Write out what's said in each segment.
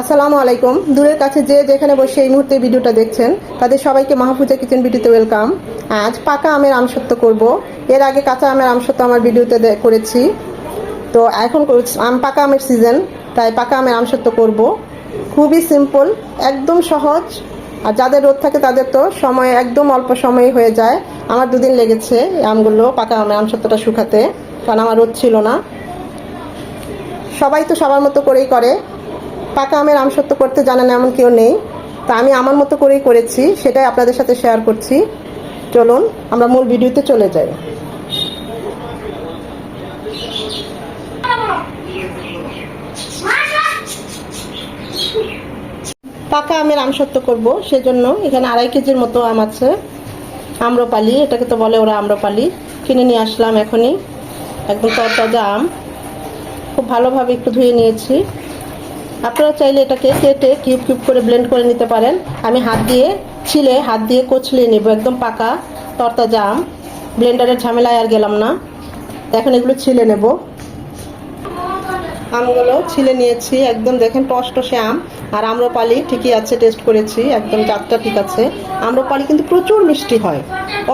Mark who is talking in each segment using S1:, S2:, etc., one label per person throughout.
S1: আসসালামু আলাইকুম। দূরের কাছে যে যেখানে বসে এই মুহূর্তে ভিডিওটা দেখছেন, তাদের সবাইকে মাহফুজা কিচেন ভিডিওতে ওয়েলকাম। আজ পাকা আমের আমসত্ব করব। এর আগে কাঁচা আমের আমসত্ব আমার ভিডিওতে করেছি। তো এখন আম পাকা আমের সিজন তাই পাকা আমের আমসত্ব করব। খুবই সিম্পল একদম সহজ। আর যাদের রোদ থাকে তাদের তো সময় একদম অল্প সময়ে হয়ে যায়। আমার দুদিন লেগেছে এই আমগুলো, পাকা আমের আমসত্বটা শুকাতে। কারণ আমার রোদ ছিল না। সবাই তো সবার মতো করেই করে। পাকা আমের আমসত্ব করতে জানে না এমন কেউ নেই। তা আমি আমার মতো করেই করেছি, সেটাই আপনাদের সাথে শেয়ার করছি। চলুন, আমরা মূল ভিডিওতে চলে যাই। পাকা আমের আমসত্ব করব, সেজন্য এখানে আড়াই কেজির মতো আম আছে। আম্রপালি, এটাকে তো বলে ওরা আম্রপালি। কিনে নিয়ে আসলাম এখনই। একদম তরতাজা আম। খুব ভালোভাবে একটু ধুয়ে নিয়েছি। আপনারা চাইলে এটাকে কেটে কিউব কিউব করে ব্লেন্ড করে নিতে পারেন। আমি হাত দিয়ে ছিলে, হাত দিয়ে কচলিয়ে নেব, একদম পাকা তরতাজা জাম। ব্লেন্ডারের ঝামেলায় আর গেলাম না। এখন এগুলো ছিলে নেব। আমগুলো ছিলে নিয়েছি, একদম দেখেন টস টসে আম আর আম্রপালি ঠিকই আছে টেস্ট করেছি, একদম জাতটা ঠিক আছে। আম্রপালি কিন্তু প্রচুর মিষ্টি হয়,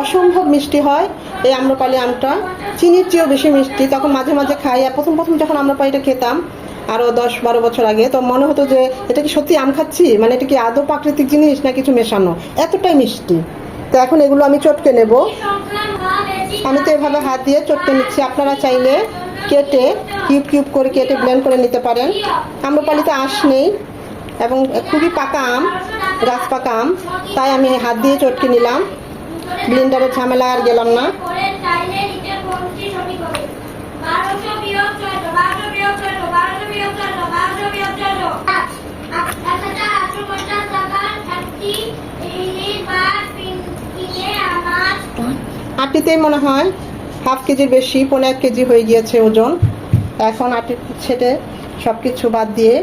S1: অসম্ভব মিষ্টি হয় এই আম্রপালি আমটা। চিনির চেয়েও বেশি মিষ্টি, তখন মাঝে মাঝে খাই। আর প্রথম প্রথম যখন আম্রপালিটা খেতাম আরও দশ বারো বছর আগে, তো মনে হতো যে এটা কি সত্যি আম খাচ্ছি? মানে এটা কি আদৌ প্রাকৃতিক জিনিস না কিছু মেশানো? এতটাই মিষ্টি। তো এখন এগুলো আমি চটকে নেব। আমি তো এভাবে হাত দিয়ে চটকে নিচ্ছি। আপনারা চাইলে কেটে, কিউব কিউব করে কেটে ব্লেন্ড করে নিতে পারেন। আম্রপালিতে আঁশ নেই এবং খুবই পাকা আম, গাছ পাকা আম। তাই আমি হাত দিয়ে চটকে নিলাম। ব্লেন্ডারের ঝামেলা আর গেলাম না। আটিতেই মনে হয় হাফ কেজির বেশি পনেরো এক কেজি হয়ে গিয়েছে ওজন। এখন আটি ছেটে সব কিছু বাদ দিয়ে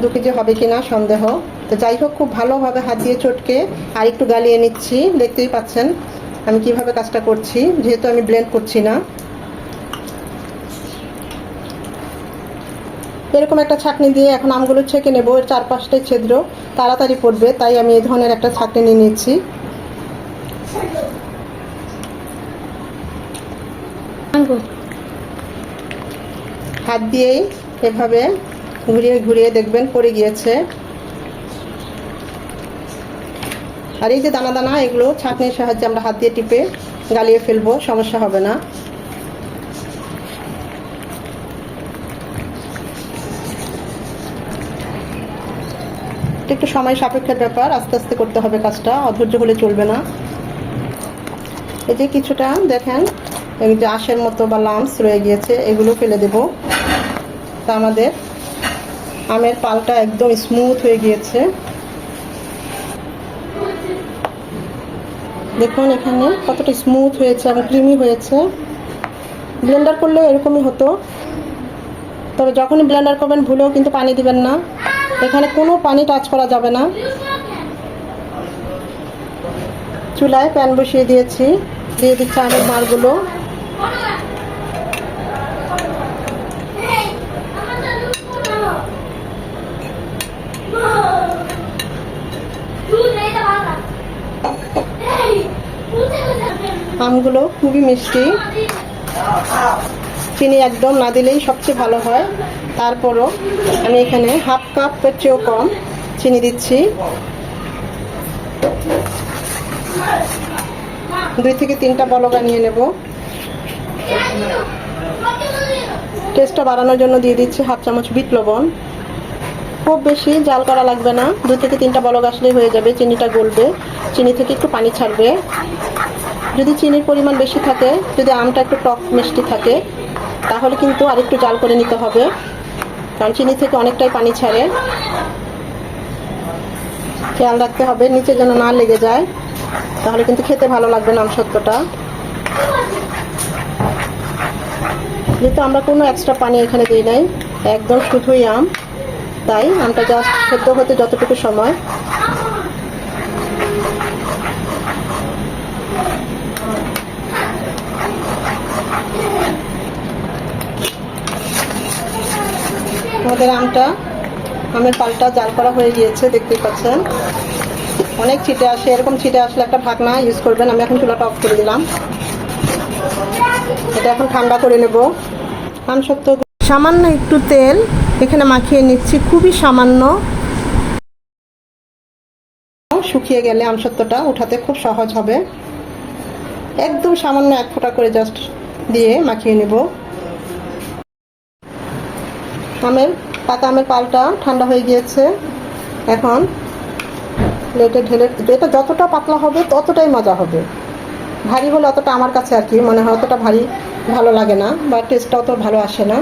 S1: দু কেজি হবে কিনা সন্দেহ। তো যাই হোক, খুব ভালোভাবে হাত দিয়ে চটকে আর একটু গালিয়ে নিচ্ছি। দেখতেই পাচ্ছেন আমি কীভাবে কাজটা করছি, যেহেতু আমি ব্লেন্ড করছি না। এরকম একটা ছাঁকনি দিয়ে এখন আমগুলো ছেঁকে নেব এর চার পাঁচটাই ছিদ্র তাড়াতাড়ি পড়বে তাই আমি এই ধরনের একটা ছাঁকনি নিয়ে নিচ্ছি হাত দিয়েই এভাবে ঘুরিয়ে ঘুরিয়ে দেখবেন পড়ে গিয়েছে। আর এই যে দানা দানা এগুলো ছাঁকনির সাহায্যে আমরা হাত দিয়ে টিপে গালিয়ে ফেলব সমস্যা হবে না। একটু সময় সাপেক্ষের ব্যাপার, আস্তে আস্তে করতে হবে কাজটা, অধৈর্য হলে চলবে না। এই যে কিছুটা, দেখেন, এই যে আঁশের মতো বা লামস রয়ে গিয়েছে, এগুলো ফেলে দেব। তা আমাদের আমের পালটা একদম স্মুথ হয়ে গিয়েছে। দেখুন এখানে কতটা স্মুথ হয়েছে এবং ক্রিমি হয়েছে। ব্লেন্ডার করলে এরকমই হতো। তবে যখনই ব্লেন্ডার করবেন, ভুলেও কিন্তু পানি দিবেন না। এখানে কোনো পানি টাচ করা যাবে না। চুলায় প্যান বসিয়ে দিয়েছি। দিয়ে দিচ্ছি আমের মারগুলো আমগুলো খুবই মিষ্টি। চিনি একদম না দিলেই সবচেয়ে ভালো হয়। তারপরও আমি এখানে হাফ কাপের চেয়েও কম চিনি দিচ্ছি। দুই থেকে তিনটা বলকা নিয়ে নেব। টেস্টটা বাড়ানোর জন্য দিয়ে দিচ্ছি হাফ চামচ বিট লবণ। খুব বেশি জাল করা লাগবে না। দুই থেকে তিনটা বলক আসলেই হয়ে যাবে। চিনিটা গলবে। চিনি থেকে একটু পানি ছাড়বে। যদি চিনির পরিমাণ বেশি থাকে, যদি আমটা একটু টক মিষ্টি থাকে, তাহলে কিন্তু আরেকটু জাল করে নিতে হবে। কারণ চিনি থেকে অনেকটাই পানি ছাড়ে। খেয়াল রাখতে হবে, নিচে যেন না লেগে যায়, তাহলে কিন্তু খেতে ভালো লাগবে না আমসত্বটা। যেহেতু আমরা কোনো এক্সট্রা পানি এখানে দিই নাই, একদম শুধুই আম, তাই আমটা জাস্ট সেদ্ধ হতে যতটুকু সময়। আমাদের আমটা, আমের পালটা জাল করা হয়ে গিয়েছে, দেখতেই পাচ্ছেন। অনেক ছিটে আসে, এরকম ছিটে আসলে একটা ঢাকনা ইউজ করবেন। আমি এখন চুলাটা অফ করে দিলাম। এটা এখন ঠান্ডা করে নেব। আম সত্য সামান্য একটু তেল এখানে মাখিয়ে নিচ্ছি, খুবই সামান্য। শুকিয়ে গেলে আমসত্ত্বটা উঠাতে খুব সহজ হবে। একদম সামান্য এক ফোঁটা করে জাস্ট দিয়ে মাখিয়ে নেব। আমের, পাকা আমের পালটা ঠান্ডা হয়ে গিয়েছে। এখন প্লেটে ঢেলে, এটা যতটা পাতলা হবে ততটাই মজা হবে। ভারী হলে অতটা আমার কাছে আর কি, মনে হয় অতটা ভারী ভালো লাগে না বা টেস্টটা অত ভালো আসে না।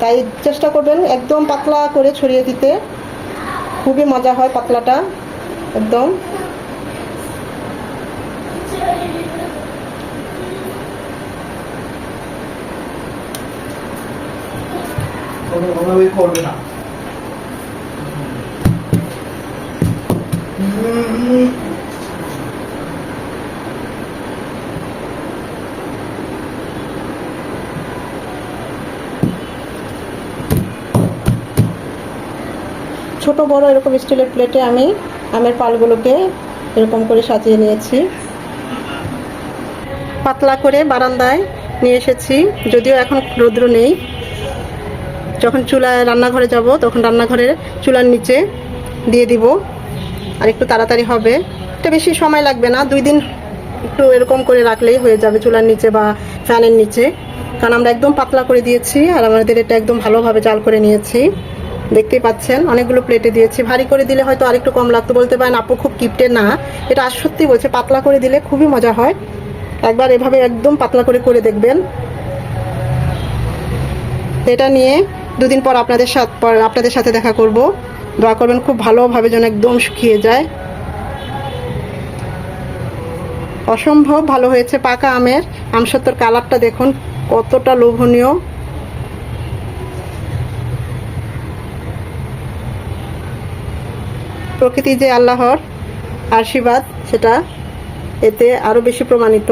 S1: তাই চেষ্টা করবেন একদম পাতলা করে ছড়িয়ে দিতে। খুবই মজা হয় পাতলাটা, একদম।
S2: করবে না।
S1: ছোট বড় এরকম স্টিলের প্লেটে আমি আমের পালগুলোকে এরকম করে সাজিয়ে নিয়েছি। পাতলা করে বারান্দায় নিয়ে এসেছি, যদিও এখন রৌদ্র নেই। যখন চুলা রান্নাঘরে যাব, তখন রান্নাঘরের চুলার নিচে দিয়ে দিব। আর একটু তাড়াতাড়ি হবে। এটা বেশি সময় লাগবে না। দুই দিন একটু এরকম করে রাখলেই হয়ে যাবে চুলার নিচে বা ফ্যানের নিচে। কারণ আমরা একদম পাতলা করে দিয়েছি আর আমাদের এটা একদম ভালোভাবে জাল করে নিয়েছি। দেখতেই পাচ্ছেন, অনেকগুলো প্লেটে দিয়েছি। ভারী করে দিলে হয়তো আরেকটু কম লাগতো। বলতে পারেন, আপু, খুব কিপটে না। এটা আর সত্যি বলছে, পাতলা করে দিলে খুবই মজা হয়। একবার এভাবে একদম পাতলা করে করে দেখবেন। এটা নিয়ে দুদিন পর আপনাদের সাথে আপনাদের সাথে দেখা করব। দোয়া করবেন খুব ভালোভাবে যেন একদম শুকিয়ে যায়। অসম্ভব ভালো হয়েছে পাকা আমের। আমসত্তর কালারটা দেখুন, কতটা লোভনীয়। প্রকৃতি যে আল্লাহর আশীর্বাদ, সেটা এতে আরও বেশি প্রমাণিত।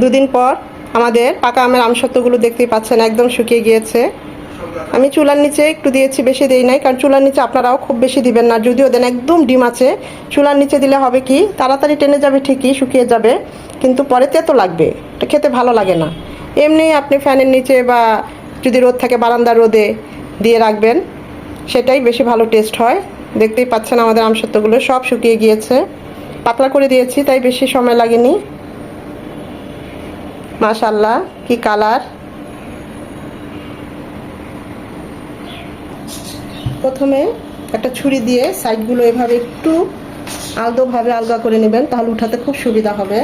S1: দুদিন পর আমাদের পাকা আমের আমসত্ত্বগুলো দেখতেই পাচ্ছেন, একদম শুকিয়ে গিয়েছে। আমি চুলার নিচে একটু দিয়েছি, বেশি দেই নাই, কারণ চুলার নিচে আপনারাও খুব বেশি দিবেন না, যদিও দেন একদম ডিম আছে। চুলার নিচে দিলে হবে কি, তাড়াতাড়ি টেনে যাবে ঠিকই, শুকিয়ে যাবে, কিন্তু পরে তেতো লাগবে, এটা খেতে ভালো লাগে না। এমনি আপনি ফ্যানের নিচে বা যদি রোদ থাকে বারান্দার রোদে দিয়ে রাখবেন, সেটাই বেশি ভালো টেস্ট হয়। দেখতেই পাচ্ছেন আমাদের আমসত্ত্বগুলো সব শুকিয়ে গিয়েছে। পাতলা করে দিয়েছি, তাই বেশি সময় লাগেনি। মাশাল্লাহ কি কালার? প্রথমে একটা ছুরি দিয়ে সাইডগুলো এভাবে একটু আলদোভাবে আলগা করে নেবেন, তাহলে উঠাতে খুব সুবিধা হবে।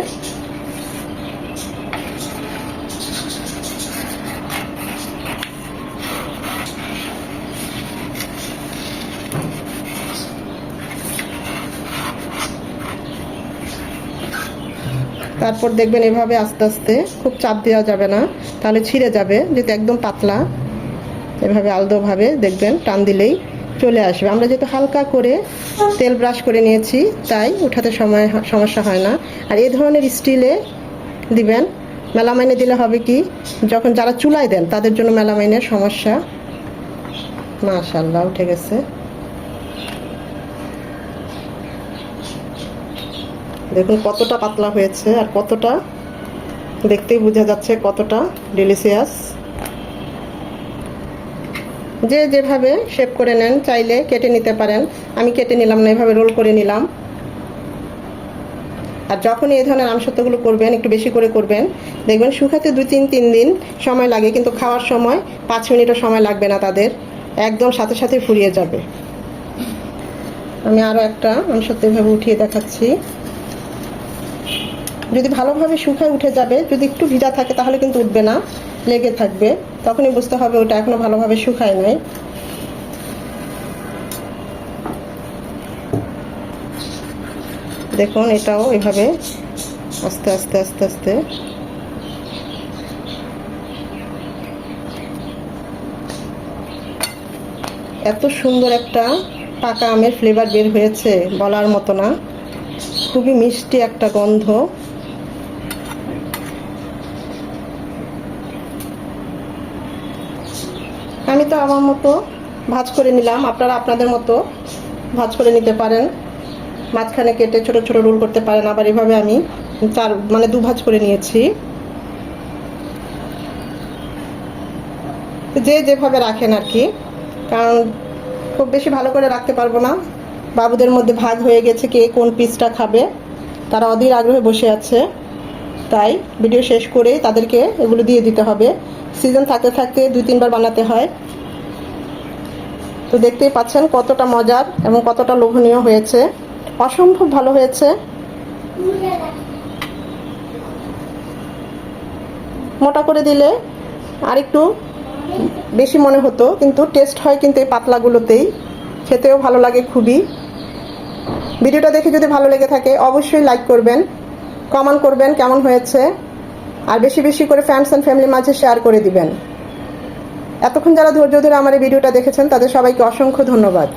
S1: তারপর দেখবেন এভাবে আস্তে আস্তে খুব চাপ দেওয়া যাবে না, তাহলে ছিঁড়ে যাবে, যেহেতু একদম পাতলা। এভাবে আলদোভাবে দেখবেন টান দিলেই চলে আসবে। আমরা যেহেতু হালকা করে তেল ব্রাশ করে নিয়েছি, তাই উঠাতে সময় সমস্যা হয় না। আর এই ধরনের স্টিলে দিবেন, মেলামাইনে দিলে হবে কি, যখন যারা চুলায় দেন, তাদের জন্য মেলামাইনের সমস্যা মাশাল্লাহ উঠে গেছে। দেখুন কতটা পাতলা হয়েছে আর কতটা দেখতেই বোঝা যাচ্ছে কতটা ডেলিসিয়াস যে যেভাবে শেপ করে নেন, চাইলে কেটে নিতে পারেন। আমি কেটে নিলাম না, এভাবে রোল করে নিলাম। আর যখন এই ধরনের আমসত্ত্বগুলো করবেন, একটু বেশি করে করবেন, দেখবেন শুকাতে দুই তিন তিন দিন সময় লাগে, কিন্তু খাওয়ার সময় পাঁচ মিনিটও সময় লাগবে না তাদের। একদম সাথে সাথে ফুরিয়ে যাবে। আমি আরও একটা আমসত্ত্ব এভাবে উঠিয়ে দেখাচ্ছি। যদি ভালোভাবে শুকায় উঠে যাবে, যদি একটু ভিজা থাকে তাহলে কিন্তু উঠবে না, লেগে থাকবে। তখনই বুঝতে হবে ওটা এখনও ভালোভাবে শুকায় নাই। দেখুন, এটাও এভাবে আস্তে আস্তে আস্তে আস্তে। এত সুন্দর একটা পাকা আমের ফ্লেভার বের হয়েছে, বলার মতো না। খুবই মিষ্টি একটা গন্ধ তো আমার মতো ভাজ করে নিলাম। আপনারা আপনাদের মতো ভাজ করে নিতে পারেন। মাঝখানে কেটে ছোট ছোট রোল করতে পারেন। আবার এভাবে আমি চার মানে দু ভাজ করে নিয়েছি। যে যেভাবে রাখেন আর কি। কারণ খুব বেশি ভালো করে রাখতে পারব না। বাবুদের মধ্যে ভাগ হয়ে গেছে কে কোন পিসটা খাবে। তারা অধীর আগ্রহে বসে আছে। তাই ভিডিও শেষ করেই তাদেরকে এগুলো দিয়ে দিতে হবে। সিজন থাকতে থাকতে দুই, তিনবার বানাতে হয়। তো দেখতেই পাচ্ছেন কতটা মজার এবং কতটা লোভনীয় হয়েছে। অসম্ভব ভালো হয়েছে। মোটা করে দিলে আর একটু বেশি মনে হতো, কিন্তু টেস্ট হয় কিন্তু এই পাতলাগুলোতেই। খেতেও ভালো লাগে খুবই। ভিডিওটা দেখে যদি ভালো লেগে থাকে, অবশ্যই লাইক করবেন কমেন্ট করবেন কেমন হয়েছে। আর বেশি বেশি করে ফ্যান্ডস অ্যান্ড ফ্যামিলির মাঝে শেয়ার করে দিবেন। এতক্ষণ যারা ধৈর্য ধরে আমার এই ভিডিওটা দেখেছেন তাদের সবাইকে অসংখ্য ধন্যবাদ।